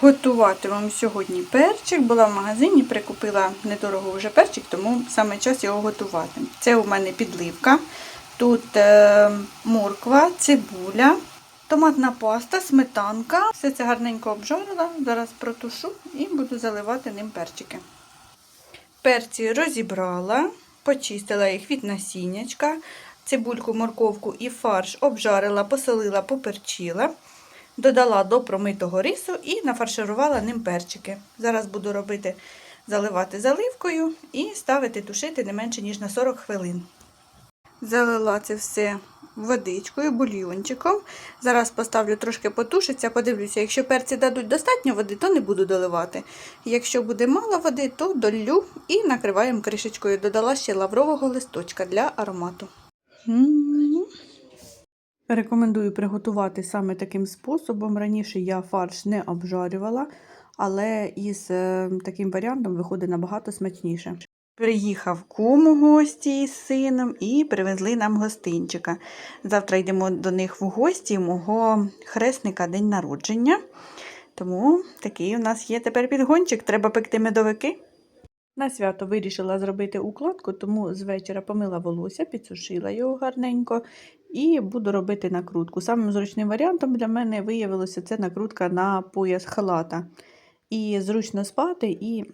Готуватимемо сьогодні перчик. Була в магазині, прикупила недорого вже перчик, тому саме час його готувати. Це у мене підливка. Тут е, морква, цибуля, томатна паста, сметанка. Все це гарненько обжарила. Зараз протушу і буду заливати ним перчики. Перці розібрала, почистила їх від насіннячка. Цибульку, морковку і фарш обжарила, посолила, поперчила. Додала до промитого рису і нафарширувала ним перчики. Зараз буду робити заливати заливкою і ставити тушити не менше, ніж на 40 хвилин. Залила це все водичкою, бульйончиком. Зараз поставлю трошки потушиться, подивлюся, якщо перці дадуть достатньо води, то не буду доливати. Якщо буде мало води, то долю і накриваємо кришечкою. Додала ще лаврового листочка для аромату. Рекомендую приготувати саме таким способом. Раніше я фарш не обжарювала, але із е, таким варіантом виходить набагато смачніше. Приїхав кум у гості із сином і привезли нам гостинчика. Завтра йдемо до них в гості, мого хресника день народження. Тому такий у нас є тепер підгончик, треба пекти медовики. На свято вирішила зробити укладку, тому з вечора помила волосся, підсушила його гарненько і буду робити накрутку. Самим зручним варіантом для мене виявилося це накрутка на пояс халата. І зручно спати, і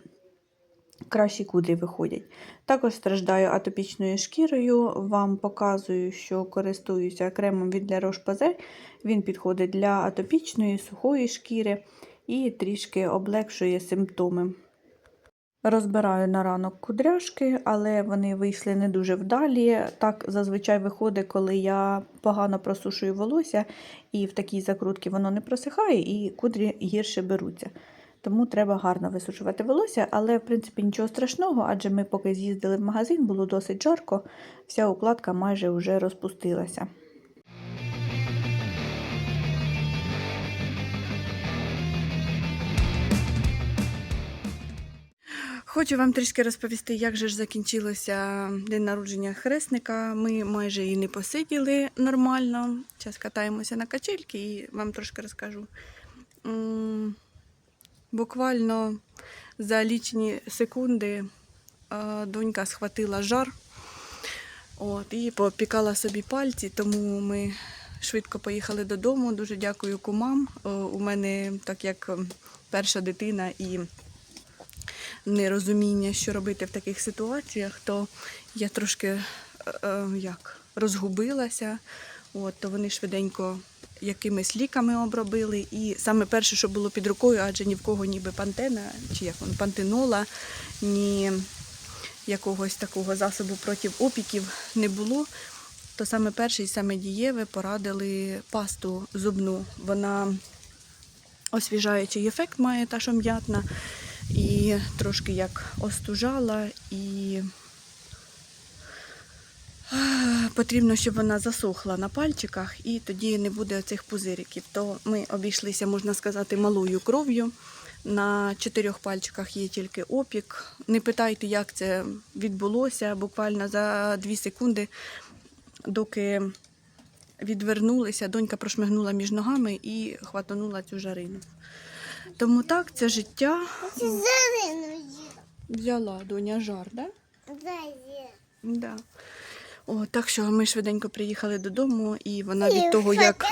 кращі кудрі виходять. Також страждаю атопічною шкірою. Вам показую, що користуюся кремом від La Roche-Posay. Він підходить для атопічної, сухої шкіри і трішки облегшує симптоми. Розбираю на ранок кудряшки, але вони вийшли не дуже вдалі. Так зазвичай виходить, коли я погано просушую волосся, і в такій закрутці воно не просихає, і кудрі гірше беруться. Тому треба гарно висушувати волосся, але в принципі нічого страшного, адже ми поки з'їздили в магазин, було досить жарко, вся укладка майже вже розпустилася. Хочу вам трішки розповісти, як же ж закінчилося день народження хресника. Ми майже і не посиділи нормально. Зараз катаємося на качельки і вам трошки розкажу. Буквально за лічені секунди донька схватила жар от, і попікала собі пальці, тому ми швидко поїхали додому. Дуже дякую кумам. У мене, так як перша дитина і нерозуміння, що робити в таких ситуаціях, то я трошки е, е, як, розгубилася. От, то вони швиденько якимись ліками обробили. І саме перше, що було під рукою, адже ні в кого ніби пантена, чи як воно, пантенола, ні якогось такого засобу проти опіків не було. То саме перше і саме дієве порадили пасту зубну. Вона освіжаючий ефект має та що м'ятна. І трошки як остужала, і потрібно, щоб вона засохла на пальчиках, і тоді не буде оцих пузириків. То ми обійшлися, можна сказати, малою кров'ю. На чотирьох пальчиках є тільки опік. Не питайте, як це відбулося. Буквально за дві секунди, доки відвернулися, донька прошмигнула між ногами і хватанула цю жарину. Тому так, це життя. Взяла доня жар, да? Да. О, так що ми швиденько приїхали додому, і вона від того, як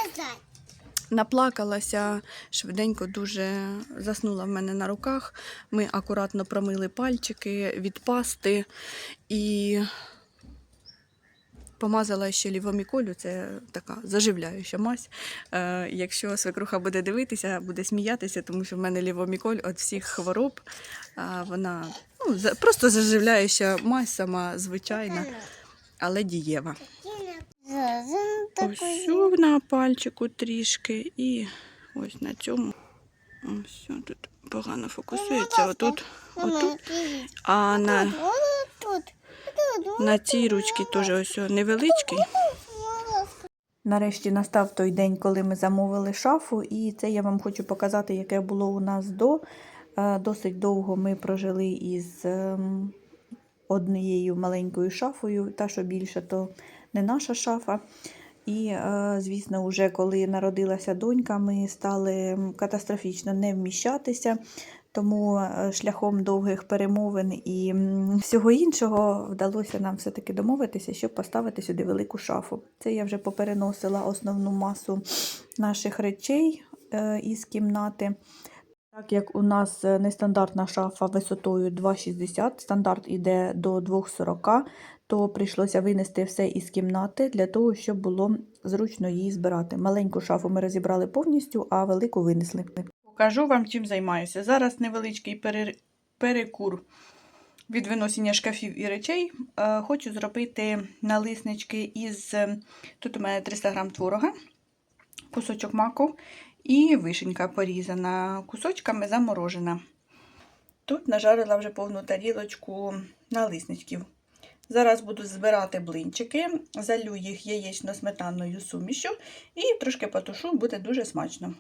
наплакалася, швиденько дуже заснула в мене на руках. Ми акуратно промили пальчики від пасти і помазала ще лівоміколю, це така заживляюча мазь. Е, якщо свекруха буде дивитися, буде сміятися, тому що в мене лівоміколь від всіх хвороб. Вона ну, за- просто заживляюча мазь, сама звичайна, але дієва. Ось на пальчику трішки і ось на цьому. Ось тут погано фокусується. Отут, отут. А на. На цій ручці теж ось невеличкий. Нарешті настав той день, коли ми замовили шафу, і це я вам хочу показати, яке було у нас до. Е, Досить довго ми прожили із ем, однією маленькою шафою. Та, що більше, то не наша шафа. І, е, звісно, вже коли народилася донька, ми стали катастрофічно не вміщатися. Тому е, шляхом довгих перемовин і всього іншого вдалося нам все-таки домовитися, щоб поставити сюди велику шафу. Це я вже попереносила основну масу наших речей е, із кімнати. Так як у нас е, нестандартна шафа висотою 2,60, стандарт іде до 2,40, то прийшлося винести все із кімнати для того, щоб було зручно її збирати. Маленьку шафу ми розібрали повністю, а велику винесли. Покажу вам, чим займаюся. Зараз невеличкий пере- перекур від виносіння шкафів і речей. Е, Хочу зробити налиснички із. е, Тут у мене 300 грам творога, кусочок маку і вишенька порізана, кусочками заморожена. Тут нажарила вже повну тарілочку налисничків. Зараз буду збирати блинчики, залю їх яєчно-сметанною сумішю і трошки потушу, буде дуже смачно.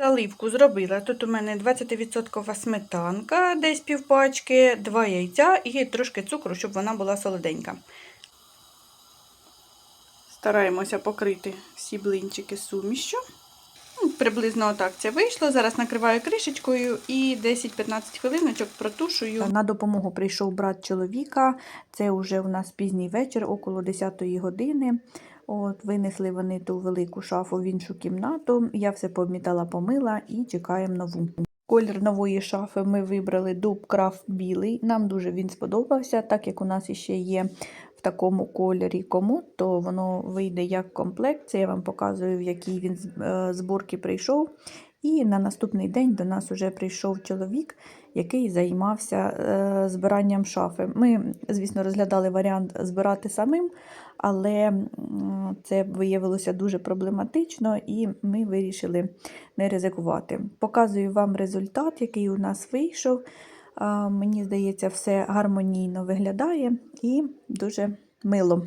Заливку зробила. Тут у мене 20% сметанка, десь півпачки, 2 яйця і трошки цукру, щоб вона була солоденька. Стараємося покрити всі блинчики сумішю. Ну, Приблизно отак це вийшло. Зараз накриваю кришечкою і 10-15 хвилиночок протушую. На допомогу прийшов брат чоловіка. Це вже у нас пізній вечір, около 10 години. От, Винесли вони ту велику шафу в іншу кімнату. Я все помітала, помила і чекаємо нову. Колір нової шафи ми вибрали дуб крафт білий. Нам дуже він сподобався, так як у нас іще є в такому кольорі комод, то воно вийде як комплект. Це я вам показую, в якій він з- е, зборки прийшов. І на наступний день до нас вже прийшов чоловік, який займався е, збиранням шафи. Ми, звісно, розглядали варіант збирати самим, але це виявилося дуже проблематично, і ми вирішили не ризикувати. Показую вам результат, який у нас вийшов. Мені здається, все гармонійно виглядає і дуже мило.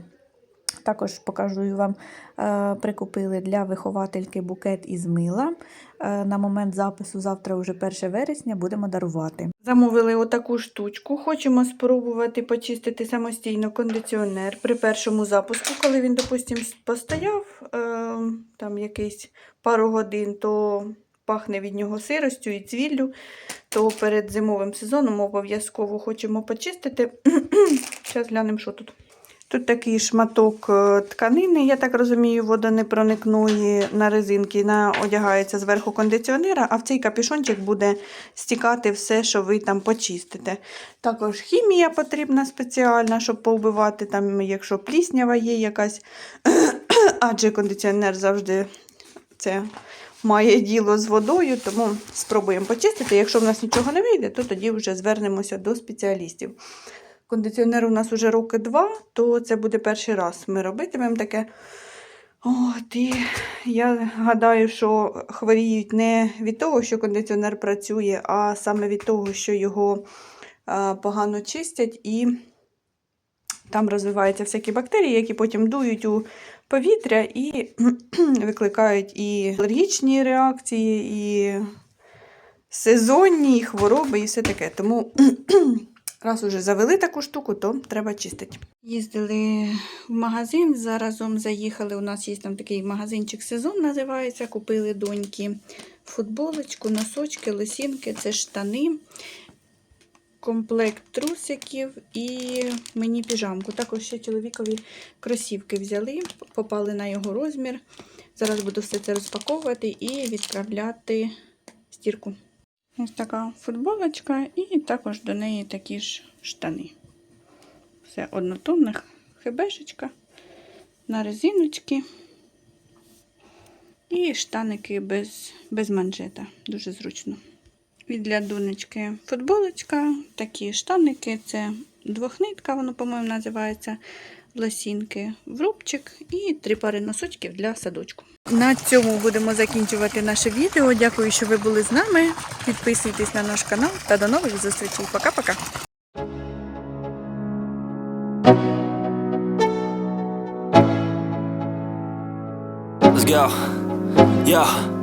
Також покажу вам, е, прикупили для виховательки букет із мила. Е, На момент запису завтра, вже 1 вересня, будемо дарувати. Замовили отаку штучку. Хочемо спробувати почистити самостійно кондиціонер при першому запуску, коли він, допустимо, постояв е, там якийсь пару годин, то пахне від нього сиростю і цвіллю, то перед зимовим сезоном обов'язково хочемо почистити. Зараз глянемо, що тут. Тут такий шматок е, тканини, я так розумію, водонепроникної на резинки на, одягається зверху кондиціонера, а в цей капюшончик буде стікати все, що ви там почистите. Також хімія потрібна спеціальна, щоб повбивати, там, якщо пліснява є якась, адже кондиціонер завжди це має діло з водою, тому спробуємо почистити. Якщо в нас нічого не вийде, то тоді вже звернемося до спеціалістів. Кондиціонер у нас вже роки два, то це буде перший раз. Ми робитимемо таке. От, і я гадаю, що хворіють не від того, що кондиціонер працює, а саме від того, що його а, погано чистять, і там розвиваються всякі бактерії, які потім дують у повітря і викликають і алергічні реакції, і сезонні, і хвороби, і все таке. Тому Раз уже завели таку штуку, то треба чистити. Їздили в магазин, заразом заїхали. У нас є там такий магазинчик сезон називається. Купили доньки футболочку, носочки, лосінки, це штани, комплект трусиків і мені піжамку. Також ще чоловікові кросівки взяли, попали на його розмір. Зараз буду все це розпаковувати і відправляти стірку. Ось така футболочка і також до неї такі ж штани. Все однотонна хебешечка на резиночки. І штаники без, без манжета. Дуже зручно. І для донечки футболочка, такі штаники, це двохнитка, воно, по-моєму, називається лосінки в рубчик і три пари носочків для садочку. На цьому будемо закінчувати наше відео. Дякую, що ви були з нами. Підписуйтесь на наш канал та до нових зустрічей. Пока-пока. Let's go. Yo.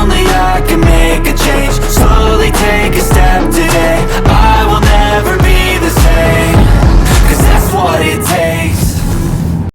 only I can make a change. Slowly take a step today. I will never be the same. Cause that's what it takes.